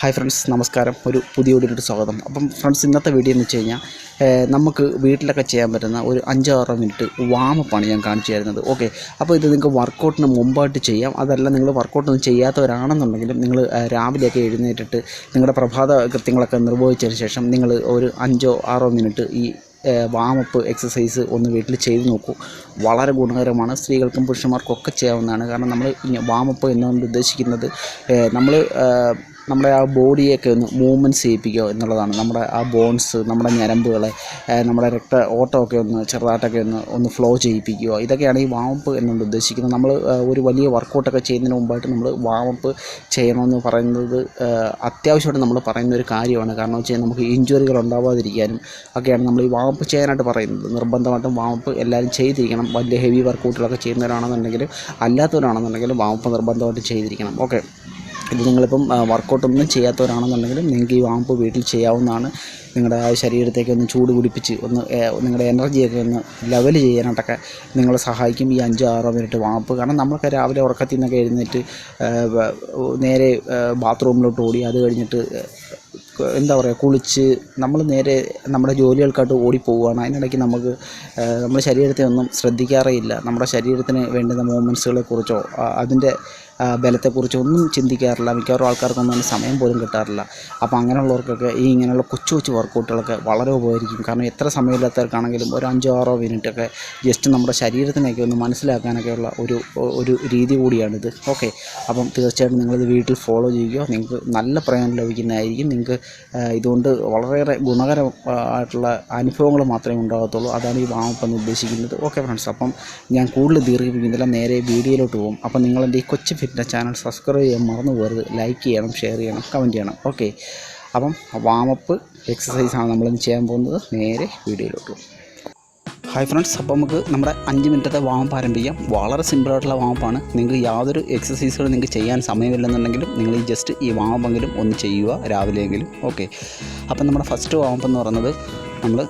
Hi friends നമസ്കാരം. ഒരു പുതിയ വീഡിയോയിലോട്ട് സ്വാഗതം. അപ്പം ഫ്രണ്ട്സ് ഇന്നത്തെ വീഡിയോ എന്ന് വെച്ച് കഴിഞ്ഞാൽ നമുക്ക് വീട്ടിലൊക്കെ ചെയ്യാൻ പറ്റുന്ന ഒരു അഞ്ചാറ് മിനിറ്റ് വാമപ്പാണ് ഞാൻ കാണിച്ചു തരുന്നത്. ഓക്കെ. അപ്പോൾ ഇത് നിങ്ങൾക്ക് വർക്കൗട്ടിന് മുമ്പായിട്ട് ചെയ്യാം. അതല്ല നിങ്ങൾ വർക്കൗട്ടൊന്നും ചെയ്യാത്തവരാണെന്നുണ്ടെങ്കിലും നിങ്ങൾ രാവിലെയൊക്കെ എഴുന്നേറ്റിട്ട് നിങ്ങളുടെ പ്രഭാത കൃത്യങ്ങളൊക്കെ നിർവഹിച്ചതിന് ശേഷം നിങ്ങൾ ഒരു അഞ്ചോ ആറോ മിനിറ്റ് ഈ വാമപ്പ് എക്സസൈസ് ഒന്ന് വീട്ടിൽ ചെയ്ത് നോക്കൂ. വളരെ ഗുണകരമാണ്. സ്ത്രീകൾക്കും പുരുഷന്മാർക്കും ഒക്കെ ചെയ്യാവുന്നതാണ്. കാരണം നമ്മൾ വാമപ്പ് എന്നുകൊണ്ട് ഉദ്ദേശിക്കുന്നത് നമ്മൾ നമ്മുടെ ആ ബോഡിയൊക്കെ ഒന്ന് മൂവ്മെന്റ്സ് ചെയ്യിപ്പിക്കുക എന്നുള്ളതാണ്. നമ്മുടെ ആ ബോൺസ് നമ്മുടെ ഞരമ്പുകളെ നമ്മുടെ രക്ത ഓട്ടമൊക്കെ ഒന്ന് ചെറുതായിട്ടൊക്കെ ഒന്ന് ഒന്ന് ഫ്ലോ ചെയ്യിപ്പിക്കുക. ഇതൊക്കെയാണ് ഈ വാമപ്പ് എന്നുകൊണ്ട് ഉദ്ദേശിക്കുന്നത്. നമ്മൾ ഒരു വലിയ വർക്കൗട്ടൊക്കെ ചെയ്യുന്നതിന് മുമ്പായിട്ട് നമ്മൾ വാമപ്പ് ചെയ്യണമെന്ന് പറയുന്നത് അത്യാവശ്യമായിട്ട് നമ്മൾ പറയുന്ന ഒരു കാര്യമാണ്. കാരണം വെച്ച് കഴിഞ്ഞാൽ നമുക്ക് ഇഞ്ചുറികൾ ഉണ്ടാവാതിരിക്കാനും ഒക്കെയാണ് നമ്മൾ ഈ വാമപ്പ് ചെയ്യാനായിട്ട് പറയുന്നത്. നിർബന്ധമായിട്ടും വാമപ്പ് എല്ലാവരും ചെയ്തിരിക്കണം. വലിയ ഹെവി വർക്കൗട്ടുകളൊക്കെ ചെയ്യുന്നവരാണെന്നുണ്ടെങ്കിലും അല്ലാത്തവരാണെന്നുണ്ടെങ്കിലും വാമപ്പ് നിർബന്ധമായിട്ട് ചെയ്തിരിക്കണം. ഓക്കെ ഇത് നിങ്ങളിപ്പം വർക്കൗട്ടൊന്നും ചെയ്യാത്തവരാണെന്നുണ്ടെങ്കിലും നിങ്ങൾക്ക് ഈ വാമ്പ് വീട്ടിൽ ചെയ്യാവുന്നതാണ്. നിങ്ങളുടെ ശരീരത്തേക്ക് ഒന്ന് ചൂട് പിടിപ്പിച്ച് ഒന്ന് നിങ്ങളുടെ എനർജിയൊക്കെ ഒന്ന് ലെവൽ ചെയ്യാനായിട്ടൊക്കെ നിങ്ങളെ സഹായിക്കും ഈ അഞ്ചോ ആറോ മിനിറ്റ് വാമ്പ്. കാരണം നമ്മളൊക്കെ രാവിലെ ഉറക്കത്തിൽ നിന്നൊക്കെ എഴുന്നേറ്റ് നേരെ ബാത്റൂമിലോട്ട് ഓടി അത് കഴിഞ്ഞിട്ട് എന്താ പറയുക കുളിച്ച് നമ്മൾ നേരെ നമ്മുടെ ജോലികൾക്കായിട്ട് ഓടിപ്പോവുകയാണ്. അതിനിടയ്ക്ക് നമുക്ക് നമ്മുടെ ശരീരത്തെ ഒന്നും ശ്രദ്ധിക്കാറേ ഇല്ല നമ്മുടെ ശരീരത്തിന് വേണ്ടുന്ന മൂവ്മെന്റ്സുകളെ കുറിച്ചോ അതിന്റെ ബലത്തെക്കുറിച്ച് ഒന്നും ചിന്തിക്കാറില്ല. മിക്കവാറും ആൾക്കാർക്കൊന്നും അതിന് സമയം പോലും കിട്ടാറില്ല. അപ്പോൾ അങ്ങനെയുള്ളവർക്കൊക്കെ ഈ ഇങ്ങനെയുള്ള കൊച്ചു കൊച്ചു വർക്കൗട്ടുകളൊക്കെ വളരെ ഉപകരിക്കും. കാരണം എത്ര സമയമില്ലാത്തവർക്കാണെങ്കിലും ഒരു അഞ്ചോ ആറോ മിനിറ്റൊക്കെ ജസ്റ്റ് നമ്മുടെ ശരീരത്തിനൊക്കെ ഒന്ന് മനസ്സിലാക്കാനൊക്കെയുള്ള ഒരു ഒരു രീതി കൂടിയാണിത്. ഓക്കെ. അപ്പം തീർച്ചയായിട്ടും നിങ്ങളിത് വീട്ടിൽ ഫോളോ ചെയ്യുക. നിങ്ങൾക്ക് നല്ല പ്രയോജനം ലഭിക്കുന്നതായിരിക്കും. നിങ്ങൾക്ക് ഇതുകൊണ്ട് വളരെയേറെ ഗുണകരം ആയിട്ടുള്ള അനുഭവങ്ങൾ മാത്രമേ ഉണ്ടാകത്തുള്ളൂ. അതാണ് ഈ വാമപ്പ് എന്ന് ഉദ്ദേശിക്കുന്നത്. ഓക്കെ ഫ്രണ്ട്സ് അപ്പം ഞാൻ കൂടുതൽ ദീർഘിപ്പിക്കുന്നില്ല. നേരെ വീഡിയോയിലോട്ട് പോകും. അപ്പം നിങ്ങളെന്റെ ഈ കൊച്ചു ഫിറ്റ്നസ് ചാനൽ സബ്സ്ക്രൈബ് ചെയ്യാൻ മറന്നു പോകരുത്. ലൈക്ക് ചെയ്യണം ഷെയർ ചെയ്യണം കമന്റ് ചെയ്യണം. ഓക്കെ അപ്പം വാമപ്പ് എക്സസൈസാണ് നമ്മളിന്ന് ചെയ്യാൻ പോകുന്നത്. നേരെ വീഡിയോയിലോട്ട്. ഹായ് ഫ്രണ്ട്സ് അപ്പോൾ നമുക്ക് നമ്മുടെ അഞ്ച് മിനിറ്റത്തെ വാമപ്പ് ആരംഭിക്കാം. വളരെ സിമ്പിളായിട്ടുള്ള വാമപ്പാണ് നിങ്ങൾക്ക് യാതൊരു എക്സസൈസുകളും നിങ്ങൾക്ക് ചെയ്യാൻ സമയമില്ലെന്നുണ്ടെങ്കിലും നിങ്ങൾ ഈ ജസ്റ്റ് ഈ വാമപ്പെങ്കിലും ഒന്ന് ചെയ്യുക രാവിലെയെങ്കിലും ഓക്കെ അപ്പം നമ്മുടെ ഫസ്റ്റ് വാമപ്പ് എന്ന് പറയുന്നത് നമ്മൾ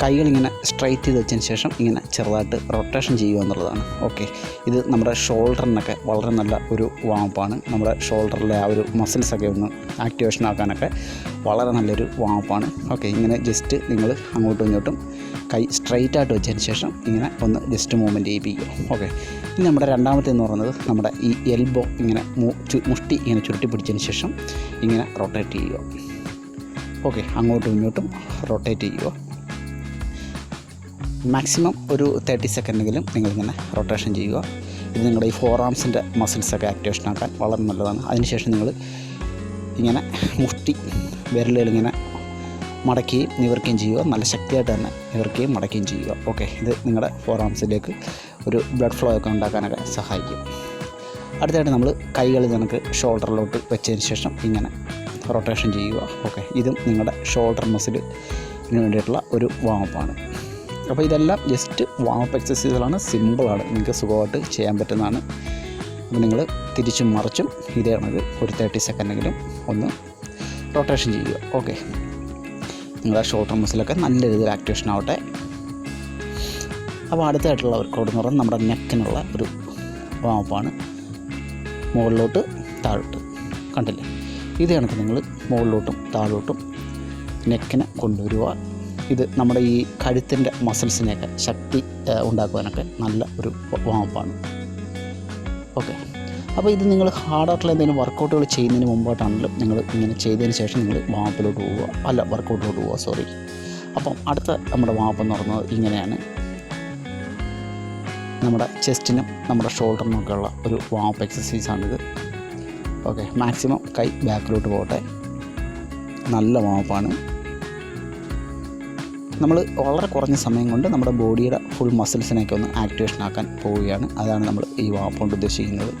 കൈകളിങ്ങനെ സ്ട്രൈറ്റ് ചെയ്ത് വെച്ചതിന് ശേഷം ഇങ്ങനെ ചെറുതായിട്ട് റൊട്ടേഷൻ ചെയ്യുക എന്നുള്ളതാണ്. ഓക്കെ ഇത് നമ്മുടെ ഷോൾഡറിനൊക്കെ വളരെ നല്ല ഒരു വാമപ്പാണ് നമ്മുടെ ഷോൾഡറിലെ ആ ഒരു മസിൽസൊക്കെ ഒന്ന് ആക്ടിവേഷൻ ആക്കാനൊക്കെ വളരെ നല്ലൊരു വാമപ്പാണ് ഓക്കെ ഇങ്ങനെ ജസ്റ്റ് നിങ്ങൾ അങ്ങോട്ടും ഇങ്ങോട്ടും കൈ സ്ട്രൈറ്റ് ആയിട്ട് വെച്ചതിന് ശേഷം ഇങ്ങനെ ഒന്ന് ജസ്റ്റ് മൂവ്മെന്റ് ചെയ്യിപ്പിക്കുക. ഓക്കെ ഇനി നമ്മുടെ രണ്ടാമത്തെ എന്ന് പറയുന്നത് നമ്മുടെ ഈ എൽബോ ഇങ്ങനെ മുഷ്ടി ഇങ്ങനെ ചുരുട്ടി പിടിച്ചതിന് ശേഷം ഇങ്ങനെ റൊട്ടേറ്റ് ചെയ്യുക. ഓക്കെ അങ്ങോട്ടും ഇങ്ങോട്ടും റൊട്ടേറ്റ് ചെയ്യുക. മാക്സിമം ഒരു തേർട്ടി സെക്കൻഡെങ്കിലും നിങ്ങളിങ്ങനെ റൊട്ടേഷൻ ചെയ്യുക. ഇത് നിങ്ങളുടെ ഈ ഫോർ ആംസിന്റെ മസിൽസൊക്കെ ആക്ടിവേഷൻ ആക്കാൻ വളരെ നല്ലതാണ്. അതിനുശേഷം നിങ്ങൾ ഇങ്ങനെ മുഷ്ടി വിരലുകളിങ്ങനെ മടക്കുകയും നിവർക്കുകയും ചെയ്യുക. നല്ല ശക്തിയായിട്ട് തന്നെ നിവർക്കുകയും മടക്കുകയും ചെയ്യുക. ഓക്കെ ഇത് നിങ്ങളുടെ ഫോർ ആംസിലേക്ക് ഒരു ബ്ലഡ് ഫ്ലോ ഒക്കെ ഉണ്ടാക്കാനൊക്കെ സഹായിക്കും. അടുത്തായിട്ട് നമ്മൾ കൈകൾ നമുക്ക് ഷോൾഡറിലോട്ട് വെച്ചതിന് ശേഷം ഇങ്ങനെ റൊട്ടേഷൻ ചെയ്യുക. ഓക്കെ ഇതും നിങ്ങളുടെ ഷോൾഡർ മസിലിന് വേണ്ടിയിട്ടുള്ള ഒരു വാമപ്പാണ് അപ്പോൾ ഇതെല്ലാം ജസ്റ്റ് വാമപ്പ് എക്സസൈസുകളാണ് സിമ്പിളാണ് നിങ്ങൾക്ക് സുഖമായിട്ട് ചെയ്യാൻ പറ്റുന്നതാണ്. അപ്പോൾ നിങ്ങൾ തിരിച്ചും മറിച്ചും ഇതേ കണക്ക് ഒരു തേർട്ടി സെക്കൻഡെങ്കിലും ഒന്ന് റൊട്ടേഷൻ ചെയ്യുക. ഓക്കെ നിങ്ങളുടെ ഷോൾഡർ മസിലൊക്കെ നല്ല രീതിയിൽ ആക്ടിവേഷൻ ആവട്ടെ. അപ്പോൾ അടുത്തായിട്ടുള്ള വർക്കൗട്ട് എന്ന് പറഞ്ഞാൽ നമ്മുടെ നെക്കിനുള്ള ഒരു വാമപ്പാണ് മുകളിലോട്ട് താഴോട്ട്. കണ്ടില്ലേ? ഇതേ കണക്ക് നിങ്ങൾ മുകളിലോട്ടും താഴോട്ടും നെക്കിനെ കൊണ്ടുവരിക. ഇത് നമ്മുടെ ഈ കഴുത്തിന്റെ മസിൽസിനെയൊക്കെ ശക്തി ഉണ്ടാക്കുവാനൊക്കെ നല്ല ഒരു വാമപ്പാണ് ഓക്കെ. അപ്പോൾ ഇത് നിങ്ങൾ ഹാർഡായിട്ടുള്ള എന്തെങ്കിലും വർക്കൗട്ടുകൾ ചെയ്യുന്നതിന് മുമ്പായിട്ടാണെങ്കിലും നിങ്ങൾ ഇങ്ങനെ ചെയ്തതിന് ശേഷം നിങ്ങൾ വാമപ്പിലോട്ട് പോവുക. അല്ല വർക്കൗട്ടിലോട്ട് പോവുക സോറി അപ്പം അടുത്ത നമ്മുടെ വാമപ്പ് എന്ന് പറയുന്നത് ഇങ്ങനെയാണ്. നമ്മുടെ ചെസ്റ്റിനും നമ്മുടെ ഷോൾഡറിനും ഒക്കെ ഉള്ള ഒരു വാമപ്പ് എക്സസൈസാണിത് ഓക്കെ. മാക്സിമം കൈ ബാക്കിലോട്ട് പോകട്ടെ. നല്ല വാമപ്പാണ് നമ്മൾ വളരെ കുറഞ്ഞ സമയം കൊണ്ട് നമ്മുടെ ബോഡിയുടെ ഫുൾ മസിൽസിനെയൊക്കെ ഒന്ന് ആക്ടിവേഷൻ ആക്കാൻ പോവുകയാണ്. അതാണ് നമ്മൾ ഈ വാപ്പ് കൊണ്ട് ഉദ്ദേശിക്കുന്നത്.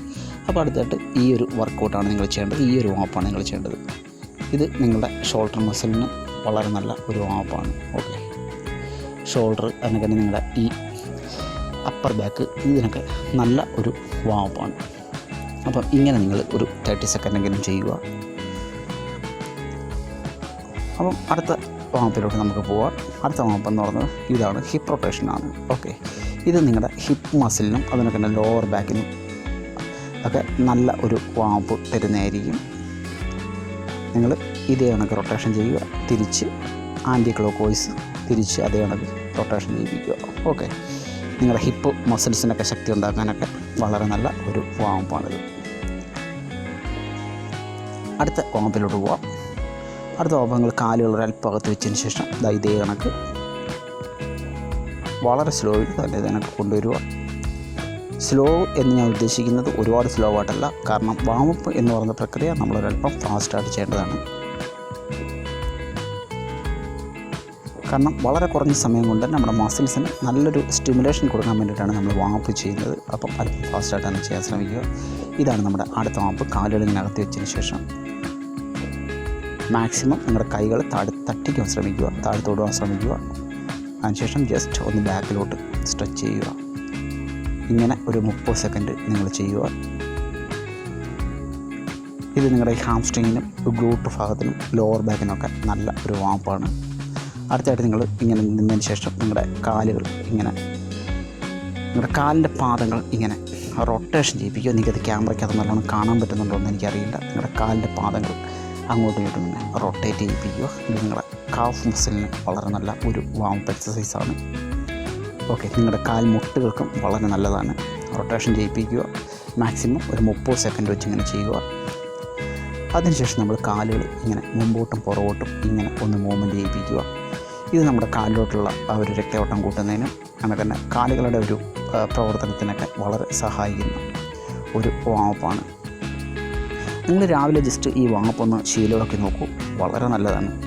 അപ്പോൾ അടുത്തായിട്ട് ഈ ഒരു വർക്കൗട്ടാണ് നിങ്ങൾ ചെയ്യേണ്ടത്. ഈ ഒരു വാപ്പാണ് നിങ്ങൾ ചെയ്യേണ്ടത്. ഇത് നിങ്ങളുടെ ഷോൾഡർ മസിലിന് വളരെ നല്ല ഒരു വാപ്പാണ് ഓക്കെ ഷോൾഡർ അതിനൊക്കെ നിങ്ങളുടെ ഈ അപ്പർ ബാക്ക് ഇതിനൊക്കെ നല്ല ഒരു വാപ്പാണ് അപ്പം ഇങ്ങനെ നിങ്ങൾ ഒരു തേർട്ടി സെക്കൻഡെങ്കിലും ചെയ്യുക. അപ്പം അടുത്ത വാമപ്പിലോട്ട് നമുക്ക് പോവാം. അടുത്ത വാമപ്പ് എന്ന് പറയുന്നത് ഇതാണ് ഹിപ്പ് റൊട്ടേഷനാണ് ഓക്കെ ഇത് നിങ്ങളുടെ ഹിപ്പ് മസിലിനും അതിനൊക്കെ തന്നെ ലോവർ ബാക്കിനും ഒക്കെ നല്ല ഒരു വാമപ്പ് തരുന്നതായിരിക്കും. നിങ്ങൾ ഇതേ കണക്ക് റൊട്ടേഷൻ ചെയ്യുക. തിരിച്ച് ആന്റി ക്ലോക്ക് വോയിസ് തിരിച്ച് അതേ കണക്ക് റൊട്ടേഷൻ ചെയ്യിപ്പിക്കുക. ഓക്കെ നിങ്ങളുടെ ഹിപ്പ് മസിൽസിനൊക്കെ ശക്തി ഉണ്ടാക്കാനൊക്കെ വളരെ നല്ല ഒരു വാമപ്പാണിത് അടുത്ത വാമപ്പിലോട്ട് പോവാം. അടുത്ത നിങ്ങൾ കാലുകൾ ഒരല്പകത്ത് വെച്ചതിന് ശേഷം ദാ ഇതേ കണക്ക്. വളരെ സ്ലോയിൽ തന്നെ ഇതിനൊക്കെ കൊണ്ടുവരിക സ്ലോ എന്ന് ഞാൻ ഉദ്ദേശിക്കുന്നത് ഒരുപാട് സ്ലോ ആയിട്ടല്ല കാരണം വാമപ്പ് എന്ന് പറയുന്ന പ്രക്രിയ നമ്മളൊരല്പം ഫാസ്റ്റായിട്ട് ചെയ്യേണ്ടതാണ്. കാരണം വളരെ കുറഞ്ഞ സമയം കൊണ്ട് നമ്മുടെ മസിൽസിന് നല്ലൊരു സ്റ്റിമുലേഷൻ കൊടുക്കാൻ വേണ്ടിയിട്ടാണ് നമ്മൾ വാമപ്പ് ചെയ്യുന്നത്. അപ്പം അല്പം ഫാസ്റ്റായിട്ട് തന്നെ ചെയ്യാൻ ശ്രമിക്കുക. ഇതാണ് നമ്മുടെ അടുത്ത വാമപ്പ് കാലുകളിൽ നിന്നകത്ത് വെച്ചതിന് ശേഷം. മാക്സിമം നിങ്ങളുടെ കൈകൾ താഴെ തട്ടിക്കാൻ ശ്രമിക്കുക. താഴത്തോട്ട് തൊടുവാൻ ശ്രമിക്കുക. അതിനുശേഷം ജസ്റ്റ് ഒന്ന് ബാക്കിലോട്ട് സ്ട്രെച്ച് ചെയ്യുക. ഇങ്ങനെ ഒരു മുപ്പത് സെക്കൻഡ് നിങ്ങൾ ചെയ്യുക. ഇത് നിങ്ങളുടെ ഹാംസ്ട്രിങ്ങിനും ഗ്ലൂട്ട് ഭാഗത്തിനും ലോവർ ബാക്കിനൊക്കെ നല്ല ഒരു വാമ്പാണ് അടുത്തായിട്ട് നിങ്ങൾ ഇങ്ങനെ നിന്നതിന് ശേഷം നിങ്ങളുടെ കാലുകൾ ഇങ്ങനെ നിങ്ങളുടെ കാലിന്റെ പാദങ്ങൾ ഇങ്ങനെ റൊട്ടേഷൻ ചെയ്യിപ്പിക്കുക. എനിക്കത് ക്യാമറയ്ക്കകത്ത് നല്ലോണം കാണാൻ പറ്റുന്നുണ്ടോ എന്ന് എനിക്കറിയില്ല. നിങ്ങളുടെ കാലിന്റെ പാദങ്ങൾ അങ്ങോട്ടും ഇങ്ങോട്ടും ഇങ്ങനെ റൊട്ടേറ്റ് ചെയ്യിപ്പിക്കുക. നിങ്ങളുടെ കാഫ് മസിലിന് വളരെ നല്ല ഒരു വാമപ്പ് എക്സസൈസാണ് ഓക്കെ നിങ്ങളുടെ കാൽ മുട്ടുകൾക്കും വളരെ നല്ലതാണ്. റൊട്ടേഷൻ ചെയ്യിപ്പിക്കുക. മാക്സിമം ഒരു മുപ്പത് സെക്കൻഡ് വെച്ച് ഇങ്ങനെ ചെയ്യുക. അതിനുശേഷം നമ്മൾ കാലുകൾ ഇങ്ങനെ മുമ്പോട്ടും പുറകോട്ടും ഇങ്ങനെ ഒന്ന് മൂവ്മെന്റ് ചെയ്യിപ്പിക്കുക. ഇത് നമ്മുടെ കാലിലോട്ടുള്ള ആ ഒരു രക്തയോട്ടം കൂട്ടുന്നതിനും അങ്ങനെ തന്നെ കാലുകളുടെ ഒരു പ്രവർത്തനത്തിനൊക്കെ വളരെ സഹായിക്കുന്ന. ഒരു വാമപ്പാണ് നിങ്ങൾ രാവിലെ ജസ്റ്റ് ഈ വാമപ്പ് ഒന്ന് ശീലമാക്കി നോക്കൂ. വളരെ നല്ലതാണ്.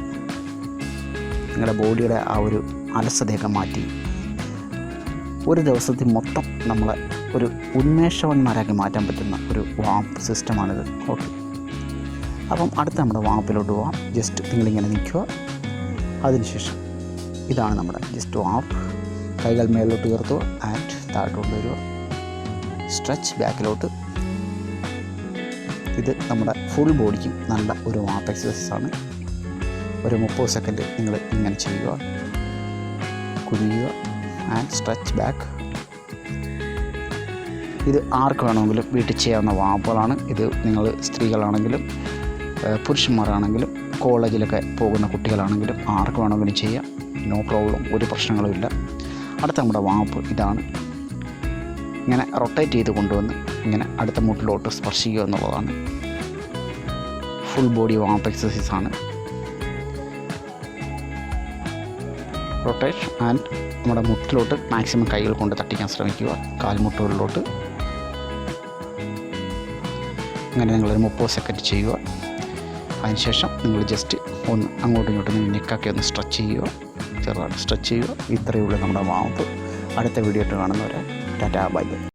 നിങ്ങളുടെ ബോഡിയുടെ ആ ഒരു അലസതയൊക്കെ മാറ്റി ഒരു ദിവസത്തിൽ മൊത്തം നമ്മളെ ഒരു ഉന്മേഷവന്മാരാക്കി മാറ്റാൻ പറ്റുന്ന ഒരു വാമ്പ് സിസ്റ്റമാണിത്. ഓക്കെ. അപ്പം അടുത്ത നമ്മുടെ വാമ്പിലോട്ട് പോവാം. ജസ്റ്റ് നിങ്ങളിങ്ങനെ നിൽക്കുക. അതിനുശേഷം ഇതാണ് നമ്മുടെ ജസ്റ്റ് വാമ്പ്. കൈകൾ മേളിലോട്ട് ഉയർത്തുക. ആൻഡ് താഴോട്ട് വരിക സ്ട്രെച്ച് ബാക്കിലോട്ട്. ഇത് നമ്മുടെ ഫുൾ ബോഡിക്കും നല്ല ഒരു വാംപ്പ് എക്സസൈസ് ആണ്. ഒരു മുപ്പത് സെക്കൻഡ് നിങ്ങൾ ഇങ്ങനെ ചെയ്യുക. കുനിയുക ആൻഡ് സ്ട്രെച്ച് ബാക്ക് ഇത് ആർക്ക് വേണമെങ്കിലും വീട്ടിൽ ചെയ്യാവുന്ന വാപ്പുകളാണ് ഇത് നിങ്ങൾ സ്ത്രീകളാണെങ്കിലും പുരുഷന്മാരാണെങ്കിലും കോളേജിലൊക്കെ പോകുന്ന കുട്ടികളാണെങ്കിലും ആർക്ക് വേണമെങ്കിലും ചെയ്യാം. നോ പ്രോബ്ലം ഒരു പ്രശ്നങ്ങളും ഇല്ല. അടുത്ത നമ്മുടെ വാപ്പ് ഇതാണ്. ഇങ്ങനെ റൊട്ടേറ്റ് ചെയ്ത് കൊണ്ടുവന്ന് ഇങ്ങനെ അടുത്ത മുട്ടിലോട്ട് സ്പർശിക്കുക എന്നുള്ളതാണ്. Full body warm up exercise ആണ്. റൊട്ടേഷൻ ആൻഡ് നമ്മുടെ മുട്ടിലോട്ട് മാക്സിമം കൈകൾ കൊണ്ട് തട്ടിക്കാൻ ശ്രമിക്കുക. കാൽമുട്ടുകളിലോട്ട്. അങ്ങനെ നിങ്ങളൊരു മുപ്പത് സെക്കൻഡ് ചെയ്യുക. അതിനുശേഷം നിങ്ങൾ ജസ്റ്റ് ഒന്ന് അങ്ങോട്ടും ഇങ്ങോട്ടും നിങ്ങൾ നെക്കൊക്കെ ഒന്ന് സ്ട്രെച്ച് ചെയ്യുക. ചെറുതായിട്ട് സ്ട്രെച്ച് ചെയ്യുക. ഇത്രയേ ഉള്ളൂ നമ്മുടെ വാമപ്പ് അടുത്ത വീഡിയോ ആയിട്ട് കാണുന്നവരെ tata bye